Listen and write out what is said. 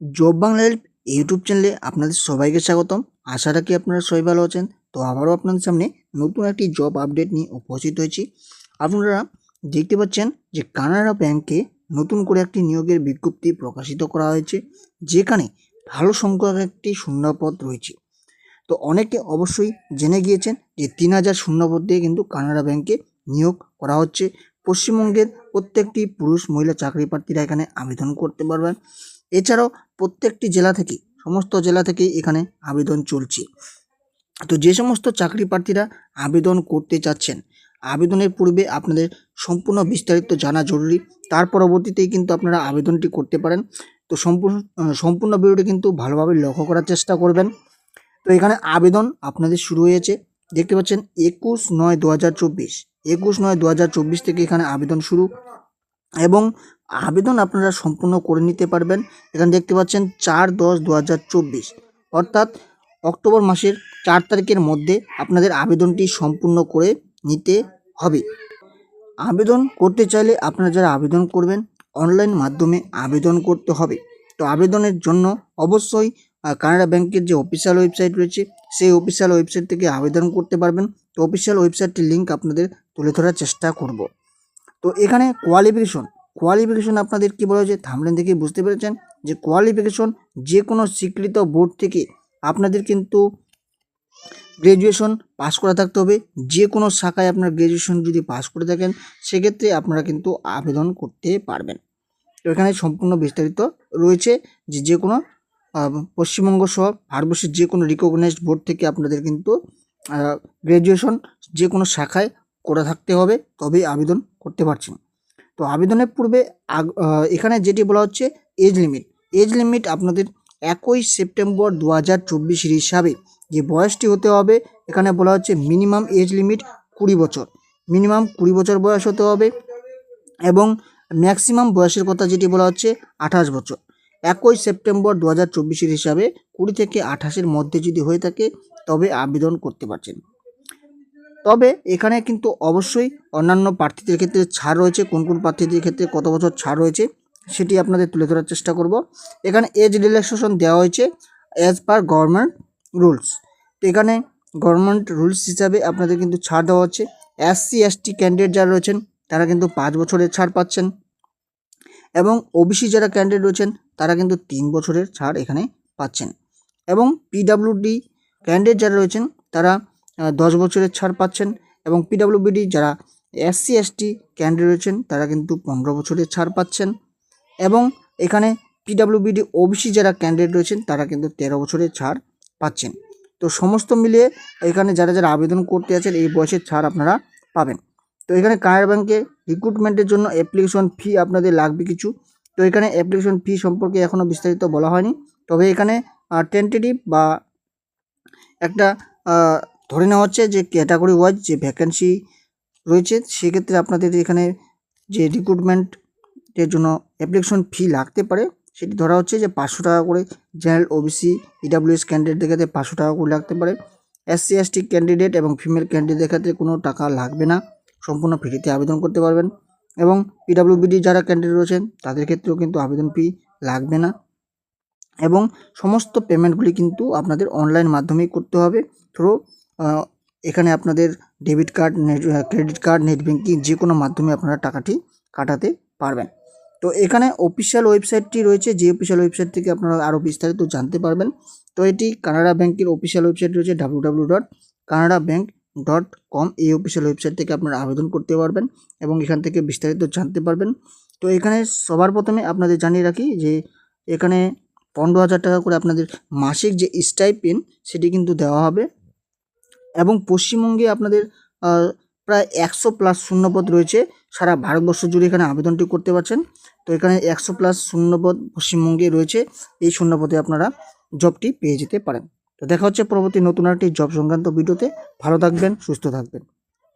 Job Bangla help YouTube চ্যানেলে আপনাদের সবাইকে স্বাগতম। আশা রাখি আপনারা সবাই ভালো আছেন। তো আবারও আপনাদের সামনে নতুন একটি জব আপডেট নিয়ে উপস্থিত হয়েছি। আপনারা দেখতে পাচ্ছেন যে কানাডা ব্যাংকে নতুন করে একটি নিয়োগের বিজ্ঞপ্তি প্রকাশিত করা হয়েছে, যেখানে ভালো সংখ্যক একটি শূন্যপদ রয়েছে। তো অনেকে অবশ্যই জেনে গিয়েছেন যে তিন হাজার শূন্যপদ দিয়ে কিন্তু কানাডা ব্যাংকে নিয়োগ করা হচ্ছে। পশ্চিমবঙ্গের প্রত্যেকটি পুরুষ মহিলা চাকরি প্রার্থীরা এখানে আবেদন করতে পারবেন। এছাড়াও প্রত্যেকটি জেলা থেকে সমস্ত জেলা থেকেই এখানে আবেদন চলছে। তো যে সমস্ত চাকরি প্রার্থীরা আবেদন করতে চাচ্ছেন, আবেদনের পূর্বে আপনাদের সম্পূর্ণ বিস্তারিত জানা জরুরি। তার পরবর্তীতেই কিন্তু আপনারা আবেদনটি করতে পারেন। তো সম্পূর্ণ সম্পূর্ণ ভিডিওটি কিন্তু ভালোভাবে লক্ষ্য করার চেষ্টা করবেন। তো এখানে আবেদন আপনাদের শুরু হয়েছে। দেখতে পাচ্ছেন, একুশ নয় দু হাজার চব্বিশ। একুশ নয় দু হাজার চব্বিশ থেকে এখানে আবেদন শুরু। এবং আবেদন আপনারা সম্পূর্ণ করে নিতে পারবেন। এখানে দেখতে পাচ্ছেন চার দশ দু অর্থাৎ অক্টোবর মাসের চার তারিখের মধ্যে আপনাদের আবেদনটি সম্পূর্ণ করে নিতে হবে। আবেদন করতে চাইলে আপনারা যারা আবেদন করবেন, অনলাইন মাধ্যমে আবেদন করতে হবে। তো আবেদনের জন্য অবশ্যই কানাডা ব্যাংকের যে অফিসিয়াল ওয়েবসাইট রয়েছে, সেই অফিসিয়াল ওয়েবসাইট থেকে আবেদন করতে পারবেন। তো অফিসিয়াল ওয়েবসাইটটির লিঙ্ক আপনাদের তুলে ধরার চেষ্টা করব। তো এখানে কোয়ালিফিকেশন কোয়ালিফিকেশন আপনাদের কী বলা হয়েছে থামলেন থেকে বুঝতে পেরেছেন যে কোয়ালিফিকেশন যে কোনো স্বীকৃত বোর্ড থেকে আপনাদের কিন্তু গ্র্যাজুয়েশন পাস করা থাকতে হবে। যে কোনো শাখায় আপনার গ্র্যাজুয়েশন যদি পাস করে থাকেন, সেক্ষেত্রে আপনারা কিন্তু আবেদন করতে পারবেন। তো এখানে সম্পূর্ণ বিস্তারিত রয়েছে যে যে কোনো পশ্চিমবঙ্গ সহ ভারতবর্ষের যে কোনো রিকগনাইজড বোর্ড থেকে আপনাদের কিন্তু গ্র্যাজুয়েশন যে কোনো শাখায় করা থাকতে হবে, তবেই আবেদন করতে পারছেন তো আবেদনের পূর্বে এখানে যেটি বলা হচ্ছে এজ লিমিট। এজ লিমিট আপনাদের একই সেপ্টেম্বর দু হাজার চব্বিশের হিসাবে যে বয়সটি হতে হবে, এখানে বলা হচ্ছে মিনিমাম এজ লিমিট কুড়ি বছর। মিনিমাম কুড়ি বছর বয়স হতে হবে এবং ম্যাক্সিমাম বয়সের কথা যেটি বলা হচ্ছে আঠাশ বছর। একই সেপ্টেম্বর দু হাজার চব্বিশের হিসাবে কুড়ি থেকে আঠাশের মধ্যে যদি হয়ে থাকে, তবে আবেদন করতে পারছেন। তবে এখানে কিন্তু অবশ্যই অন্যান্য প্রার্থীদের ক্ষেত্রে ছাড় রয়েছে, কোন কোন প্রার্থীদের ক্ষেত্রে কত বছর ছাড় রয়েছে, সেটি আপনাদের তুলে ধরার চেষ্টা করব। এখানে এজ রিল্যাক্সেশন দেওয়া হয়েছে অ্যাজ পার গভর্নমেন্ট রুলস তো এখানে গভর্নমেন্ট রুলস হিসাবে আপনাদের কিন্তু ছাড় দেওয়া হচ্ছে। এস এসসি এসটি ক্যান্ডিডেট যারা রয়েছেন, তারা কিন্তু পাঁচ বছরের ছাড় পাচ্ছেন। এবং ওবিসি যারা ক্যান্ডিডেট রয়েছেন, তারা কিন্তু তিন বছরের ছাড় এখানে পাচ্ছেন। এবং পিডাব্লিউডি ক্যান্ডিডেট যারা রয়েছেন, তারা দশ বছরের ছাড় পাচ্ছেন এবং পিডাব্লিউবিডি যারা এসসি এসটি ক্যান্ডিডেট রয়েছেন, তারা কিন্তু পনেরো বছরের ছাড় পাচ্ছেন। এবং এখানে পিডাব্লিউবিডি ওবিসি যারা ক্যান্ডিডেট রয়েছেন, তারা কিন্তু তেরো বছরের ছাড় পাচ্ছেন। তো সমস্ত মিলিয়ে এখানে যারা যারা আবেদন করতে আছেন, এই বয়সের ছাড় আপনারা পাবেন। তো এখানে কানাড়া ব্যাংকে রিক্রুটমেন্টের জন্য অ্যাপ্লিকেশন ফি আপনাদের লাগবে কিছু। তো এখানে অ্যাপ্লিকেশন ফি সম্পর্কে এখনও বিস্তারিত বলা হয়নি। তবে এখানে টেন্টেটিভ বা একটা ধরে নেওয়া হচ্ছে যে ক্যাটাগরি ওয়াইজ যে ভ্যাকেন্সি রয়েছে, সেক্ষেত্রে আপনাদের এখানে যে রিক্রুটমেন্টের জন্য অ্যাপ্লিকেশন ফি লাগতে পারে, সেটি ধরা হচ্ছে যে পাঁচশো টাকা করে। জেনারেল ওবিসি ইডাব্লিউএস ক্যান্ডিডেটদের ক্ষেত্রে পাঁচশো টাকা করে লাগতে পারে। এসসি এসটি ক্যান্ডিডেট এবং ফিমেল ক্যান্ডিডেটের ক্ষেত্রে কোনো টাকা লাগবে না। সম্পূর্ণ ফ্রিতে আবেদন করতে পারবেন। এবং পিডাব্লিউবিডি যারা ক্যান্ডিডেট রয়েছেন, তাদের ক্ষেত্রেও কিন্তু আবেদন ফি লাগবে না। এবং সমস্ত পেমেন্টগুলি কিন্তু আপনাদের অনলাইন মাধ্যমেই করতে হবে। থ্রু এখানে আপনাদের debit card net credit card net banking যে কোনো মাধ্যমে আপনারা টাকাটি কাটাতে পারবেন। তো এখানে অফিসিয়াল ওয়েবসাইটটি রয়েছে, যে অফিসিয়াল ওয়েবসাইট থেকে আপনারা আরও বিস্তারিত জানতে পারবেন। তো এটি কানাডা ব্যাংকের অফিসিয়াল ওয়েবসাইট রয়েছে W dot Canada bank dot com এই অফিসিয়াল ওয়েবসাইট থেকে আপনারা আবেদন করতে পারবেন এবং এখান থেকে বিস্তারিত জানতে পারবেন। তো এখানে সবার প্রথমে আপনাদের জানিয়ে রাখি যে এখানে পনেরো হাজার টাকা করে আপনাদের মাসিক যে স্টাইপেন সেটি কিন্তু দেওয়া হবে। এবং পশ্চিমবঙ্গে আপনাদের প্রায় একশো প্লাস শূন্যপদ রয়েছে। সারা ভারতবর্ষ জুড়ে এখানে আবেদনটি করতে পারছেন। তো এখানে একশো প্লাস শূন্যপদ পশ্চিমবঙ্গে রয়েছে। এই শূন্যপদে আপনারা জবটি পেয়ে যেতে পারেন। তো দেখা হচ্ছে পরবর্তী নতুন একটি জব সংক্রান্ত ভিডিওতে। ভালো থাকবেন, সুস্থ থাকবেন।